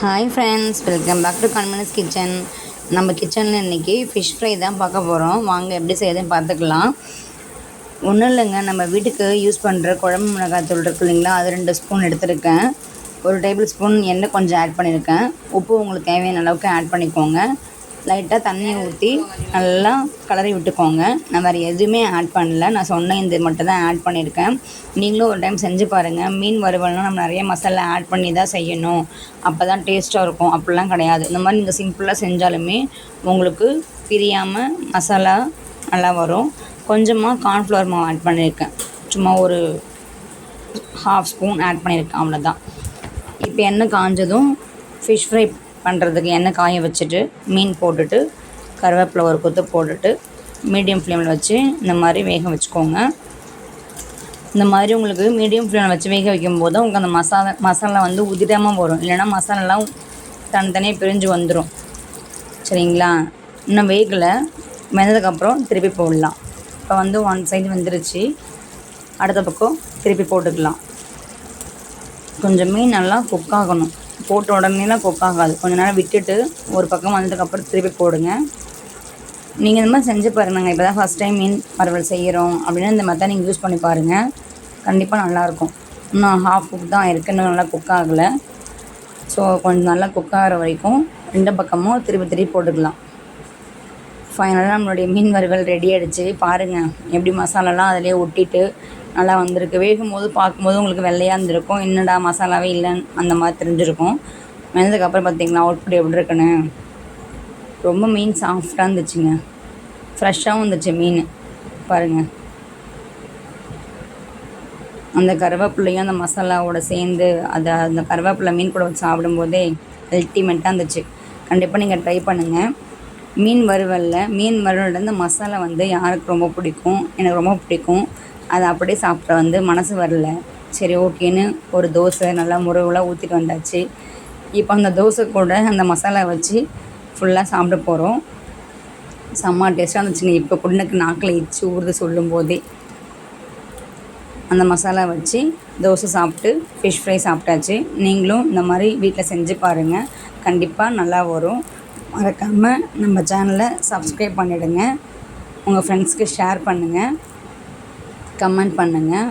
Hi friends welcome back to கன்மனஸ் kitchen நம்ம கிச்சனில் இன்றைக்கி ஃபிஷ் ஃப்ரை தான் பார்க்க போகிறோம் வாங்க எப்படி செய்யுதுன்னு பார்த்துக்கலாம். ஒன்றும் இல்லைங்க நம்ம வீட்டுக்கு யூஸ் பண்ணுற குழம்பு மிளகாத்தூள் இருக்கு இல்லைங்களா? அது ரெண்டு ஸ்பூன் எடுத்திருக்கேன். ஒரு டேபிள் ஸ்பூன் எண்ணெய் கொஞ்சம் ஆட் பண்ணியிருக்கேன் உப்பு உங்களுக்கு தேவையான அளவுக்கு ஆட் பண்ணிக்கோங்க. லைட்டாக தண்ணியை ஊற்றி நல்லா கலரி விட்டுக்கோங்க. நான் வேறு எதுவுமே ஆட் பண்ணல. நான் சொன்ன இந்த மட்டும் தான் ஆட் பண்ணியிருக்கேன். நீங்களும் ஒரு டைம் செஞ்சு பாருங்கள் மீன் வறுவல்னால் நம்ம நிறைய மசாலா ஆட் பண்ணி தான் செய்யணும். அப்போ தான் டேஸ்ட்டாக இருக்கும். அப்படிலாம் கிடையாது. இந்த மாதிரி நீங்கள் சிம்பிளாக செஞ்சாலுமே உங்களுக்கு பிரியாமல் மசாலா நல்லா வரும். கொஞ்சமாக கார்ன்ஃப்ளவர் மாவு ஆட் பண்ணியிருக்கேன். சும்மா ஒரு ஹாஃப் ஸ்பூன் ஆட் பண்ணியிருக்கேன். அவ்வளோதான் இப்போ எண்ணெய் காஞ்சதும் ஃபிஷ் ஃப்ரை பண்ணுறதுக்கு எண்ணெய் காய வச்சுட்டு மீன் போட்டுட்டு கருவேப்பிலை ஒரு கொத்து போட்டுட்டு மீடியம் ஃப்ளேமில் வச்சு இந்த மாதிரி வேக வச்சுக்கோங்க. இந்த மாதிரி உங்களுக்கு மீடியம் ஃப்ளேமில் வச்சு வேக வைக்கும்போது உங்களுக்கு அந்த மசாலா மசாலா வந்து உதிராமல் வரும். இல்லைன்னா மசாலாலாம் தனித்தனியாக பிரிஞ்சு வந்துடும் சரிங்களா? இன்னும் வேகலை. வெந்ததுக்கப்புறம் திருப்பி போடலாம். இப்போ வந்து ஒன் சைடு வந்துருச்சு. அடுத்த பக்கம் திருப்பி போட்டுக்கலாம். கொஞ்சம் மீன் நல்லா குக் ஆகணும். போட்ட உடனேலாம் குக் ஆகாது கொஞ்ச நேரம் விட்டுட்டு ஒரு பக்கம் வந்ததுக்கப்புறம் திருப்பி போடுங்க. நீங்கள் இந்த மாதிரி செஞ்சு பாருங்கள் இப்போ தான் ஃபஸ்ட் டைம் மீன் வறுவல் செய்கிறோம் அப்படின்னா இந்த மாதிரி தான் நீங்கள் யூஸ் பண்ணி பாருங்கள் கண்டிப்பாக நல்லாயிருக்கும் இன்னும் ஹாஃப் குக் தான் இருக்குது இன்னும் நல்லா குக் ஆகலை. ஸோ கொஞ்சம் நல்லா குக் ஆகிற வரைக்கும் ரெண்டு பக்கமும் திருப்பி திருப்பி போட்டுக்கலாம். ஃபைனலாக நம்மளுடைய மீன் வறுவல் ரெடி ஆகிடுச்சு பாருங்கள் எப்படி மசாலாலாம் அதிலே ஒட்டிட்டு நல்லா வந்திருக்கு. வேகும் போது பார்க்கும்போது உங்களுக்கு வெள்ளையாக இருந்திருக்கும். என்னடா மசாலாவே இல்லைன்னு அந்த மாதிரி தெரிஞ்சிருக்கும். வெந்ததுக்கப்புறம் பார்த்தீங்களா அவுட்புட் எப்படி இருக்குன்னு? ரொம்ப மீன் சாஃப்டாக இருந்துச்சுங்க. ஃப்ரெஷ்ஷாகவும் இருந்துச்சு மீன். பாருங்கள் அந்த கருவேப்பிள்ளையும் அந்த மசாலாவோட சேர்ந்து அதை அந்த கருவேப்பிலை மீன் கூட வச்சு சாப்பிடும்போதே அல்டிமேட்டாக இருந்துச்சு. கண்டிப்பாக நீங்கள் ட்ரை பண்ணுங்கள் மீன் வறுவலில் மீன் வறுவலில் இந்த மசாலா வந்து யாருக்கு ரொம்ப பிடிக்கும்? எனக்கு ரொம்ப பிடிக்கும். அதை அப்படியே சாப்பிட வந்து மனசு வரல. சரி ஓகேன்னு ஒரு தோசை நல்லா முருகலாக ஊற்றிட்டு வந்தாச்சு. இப்போ அந்த தோசை கூட அந்த மசாலா வச்சு ஃபுல்லாக சாப்பிட போகிறோம் செம்ம டேஸ்ட்டாக இருந்துச்சுங்க இப்போ கூட நாக்கில் இச்சு ஊறுது சொல்லும் போதே. அந்த மசாலா வச்சு தோசை சாப்பிட்டு ஃபிஷ் ஃப்ரை சாப்பிட்டாச்சு. நீங்களும் இந்த மாதிரி வீட்டில் செஞ்சு பாருங்கள் கண்டிப்பாக நல்லா வரும். மறக்காமல் நம்ம சேனலை சப்ஸ்கிரைப் பண்ணிவிடுங்க உங்கள் ஃப்ரெண்ட்ஸ்க்கு ஷேர் பண்ணுங்கள் கமெண்ட் பண்ணுங்கள்